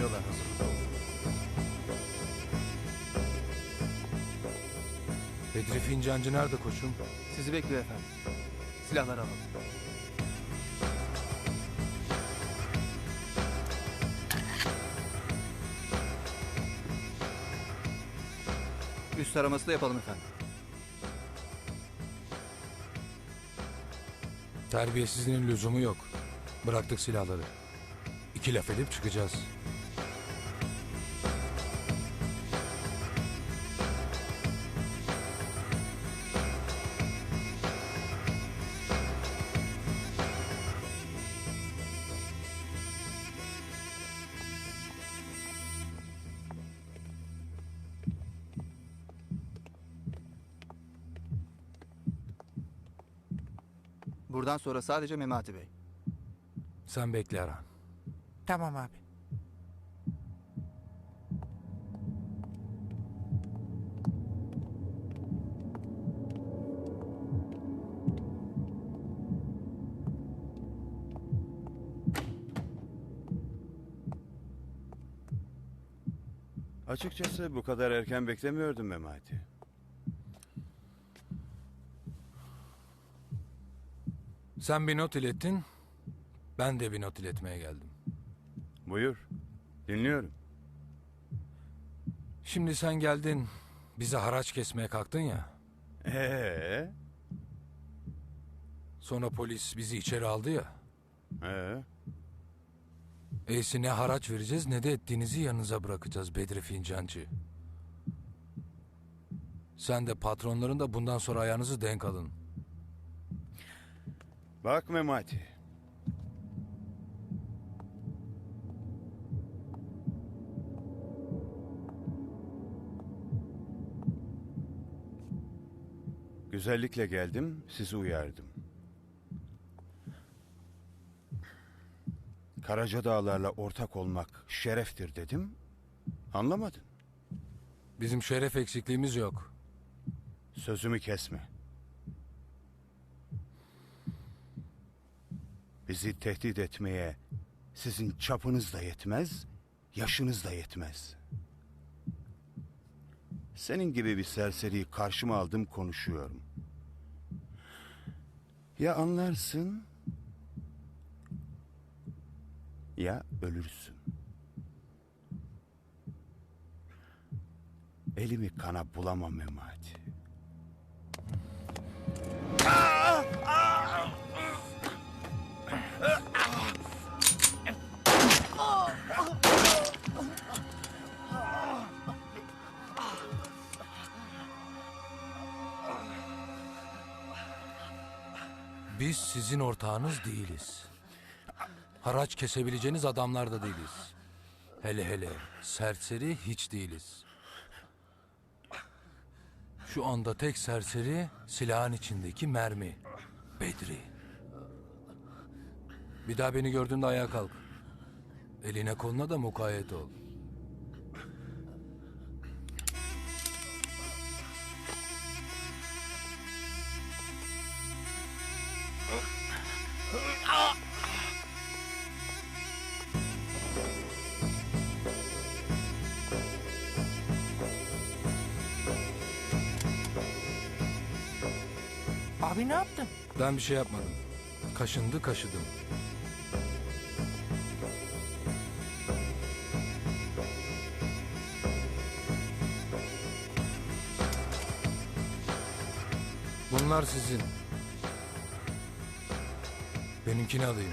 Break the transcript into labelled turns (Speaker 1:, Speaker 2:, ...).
Speaker 1: Geliyorlar hazır. Bedri Fincancı nerede koçum?
Speaker 2: Sizi bekliyor efendim. Silahları alalım. Üst araması da yapalım efendim.
Speaker 1: Terbiyesizliğin lüzumu yok. Bıraktık silahları. İki laf edip çıkacağız.
Speaker 2: Buradan sonra sadece Memati Bey.
Speaker 1: Sen bekle Erhan.
Speaker 3: Tamam abi.
Speaker 4: Açıkçası bu kadar erken beklemiyordum Memati.
Speaker 1: Sen bir not ilettin. Ben de bir not iletmeye geldim.
Speaker 4: Buyur. Dinliyorum.
Speaker 1: Şimdi sen geldin. Bize haraç kesmeye kalktın ya.
Speaker 4: Ee,
Speaker 1: Sonra polis bizi içeri aldı ya.
Speaker 4: ee,
Speaker 1: Eysi ne haraç vereceğiz ne de ettiğinizi yanınıza bırakacağız Bedri Fincancı. Sen de patronların da bundan sonra ayağınızı denk alın.
Speaker 4: Bak Memati. Güzellikle geldim, sizi uyardım. Karaca Dağlarla ortak olmak şereftir dedim. Anlamadın.
Speaker 1: Bizim şeref eksikliğimiz yok.
Speaker 4: Sözümü kesme. Bizi tehdit etmeye sizin çapınız da yetmez, yaşınız da yetmez. Senin gibi bir serseriyi karşıma aldım konuşuyorum. Ya anlarsın ya ölürsün. Elimi kana bulamam Memati.
Speaker 1: Biz sizin ortağınız değiliz. Haraç kesebileceğiniz adamlar da değiliz. Hele hele serseri hiç değiliz. Şu anda tek serseri silahın içindeki mermi. Bedri. Bir daha beni gördüğünde ayağa kalk. Eline koluna da mukayyet ol.
Speaker 3: Abi ne yaptın?
Speaker 1: Ben bir şey yapmadım. Kaşındı kaşıdım. Bunlar sizin. Benimkini alayım.